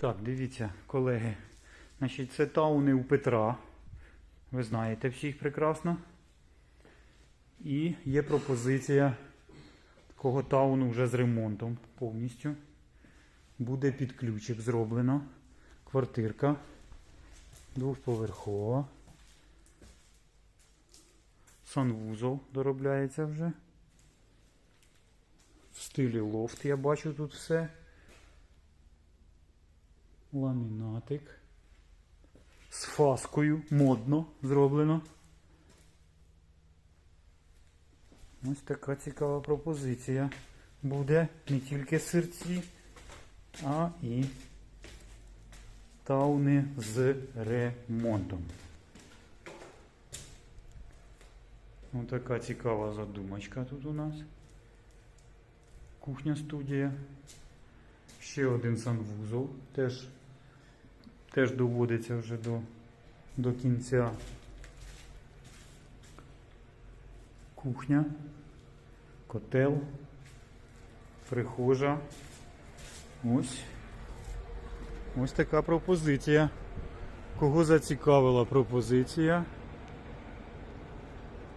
Так, дивіться, колеги. Значить, це тауни у Петра. Ви знаєте всіх прекрасно. І є пропозиція такого тауну вже з ремонтом повністю. Буде під ключик зроблено. Квартирка двохповерхова. Санвузол доробляється вже. В стилі лофт я бачу тут все. Ламінатик. З фаскою модно зроблено. Ось така цікава пропозиція буде не тільки серці, а і тауни з ремонтом. Ось така цікава задумочка тут у нас. Кухня студія. Ще один санвузол. Теж, теж доводиться вже до, до кінця. Кухня, котел, прихожа. Ось. Ось така пропозиція. Кого зацікавила пропозиція?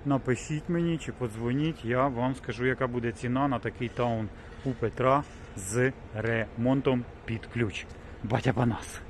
Напишіть мені чи подзвоніть, я вам скажу, яка буде ціна на такий таун у Петра з ремонтом під ключ. Батя Панас.